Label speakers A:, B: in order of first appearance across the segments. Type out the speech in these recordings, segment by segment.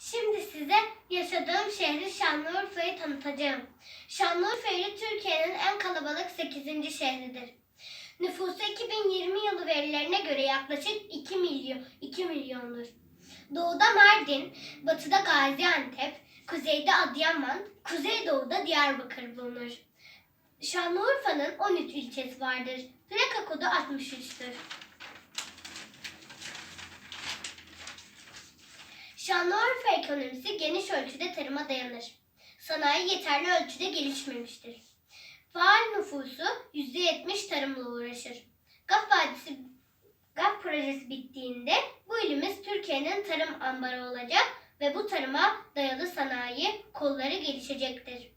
A: Şimdi size yaşadığım şehri Şanlıurfa'yı tanıtacağım. Şanlıurfa ili Türkiye'nin en kalabalık 8. şehridir. Nüfusu 2020 yılı verilerine göre yaklaşık 2 milyon 2 milyondur. Doğuda Mardin, batıda Gaziantep, kuzeyde Adıyaman, kuzeydoğuda Diyarbakır bulunur. Şanlıurfa'nın 13 ilçesi vardır. Plaka kodu 63'tür. Şanlıurfa ekonomisi geniş ölçüde tarıma dayanır. Sanayi yeterli ölçüde gelişmemiştir. Faal nüfusu %70 tarımla uğraşır. GAP Vadisi GAP projesi bittiğinde bu ilimiz Türkiye'nin tarım ambarı olacak ve bu tarıma dayalı sanayi kolları gelişecektir.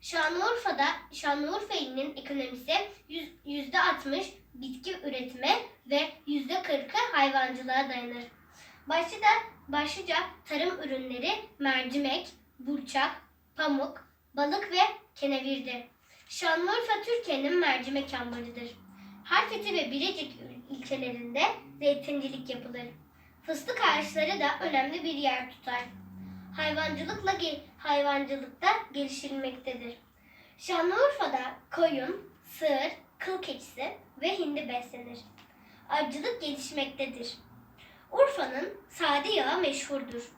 A: Şanlıurfa'da Şanlıurfa ilinin ekonomisi yüz- %60 bitki üretimi ve %40'ı hayvancılığa dayanır. Başlıca, başlıca tarım ürünleri mercimek, burçak, pamuk, balık ve kenevirdir. Şanlıurfa Türkiye'nin mercimek ambarıdır. Harfeti ve Birecik ilçelerinde zeytincilik yapılır. Fıstık ağaçları da önemli bir yer tutar. Hayvancılıkla hayvancılıkta geliştirilmektedir. Şanlıurfa'da koyun, sığır, kıl keçisi ve hindi beslenir. Avcılık gelişmektedir. Urfa'nın sade yağı meşhurdur.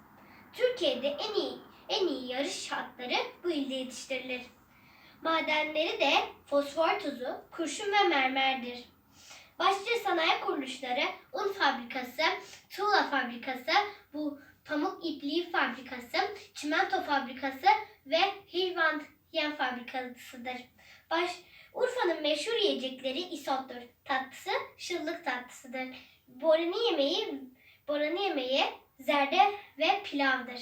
A: Türkiye'de en iyi en iyi yarış şartları bu ilde yetiştirilir. Madenleri de fosfor tuzu, kurşun ve mermerdir. Başlıca sanayi kuruluşları un fabrikası, tuğla fabrikası, bu pamuk ipliği fabrikası, çimento fabrikası ve Hilvant yem fabrikasıdır. Baş, Urfa'nın meşhur yiyecekleri isottur. Tatlısı şıllık tatlısıdır. Borani yemeği, borani yemeği zerde ve pilavdır.